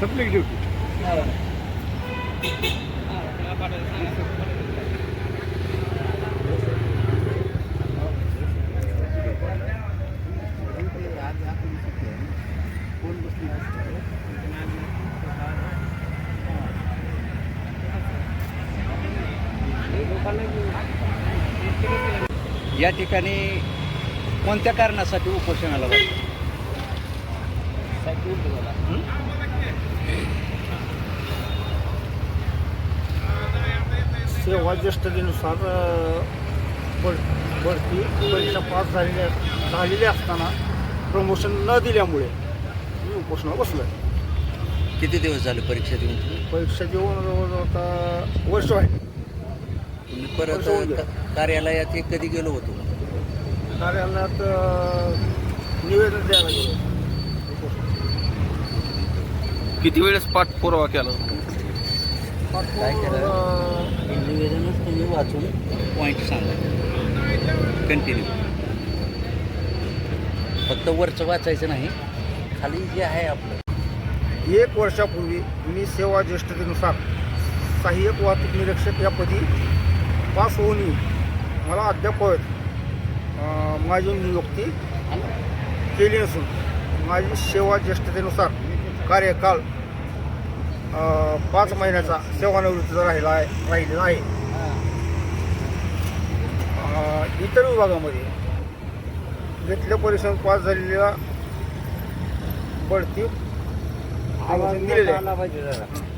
संपली ड्युटी या ठिकाणी कोणत्या कारणासाठी उपोषणाला बसले? सेवा ज्येष्ठतेनुसार बढ बढती परीक्षा पास झालेल्या झालेली असताना प्रमोशन न दिल्यामुळे मी उपोषणाला बसलो किती दिवस झाले परीक्षा देऊन तुम्ही? परीक्षा देऊन जवळजवळ आता वर्ष आहे तुम्ही परत. क- कार्यालयात हे कधी गेलो होतो कार्यालयात अं, किती वेळेस पाठपुरावा केला? काय केलं? पाठपुरावा, निवेदनच तुम्ही वाचून पॉईंट सांगा. कंटिन्यू फक्त वरचं वाचायचं नाही खाली जे आहे आपलं. एक वर्षापूर्वी मी सेवा ज्येष्ठतेनुसार सहाय्यक वाहतूक निरीक्षक या पदी पास होऊनही मला अद्याप अं, माझी नियुक्ती केली नसून माझी सेवा ज्येष्ठतेनुसार कार्यकाल पाच महिन्याचा सेवानिवृत्तीचा राहिला आहे राहिलेला आहे. इतर विभागामध्ये घेतल्या परीक्षेत पास झालेल्या बढती दिलेल्या आहे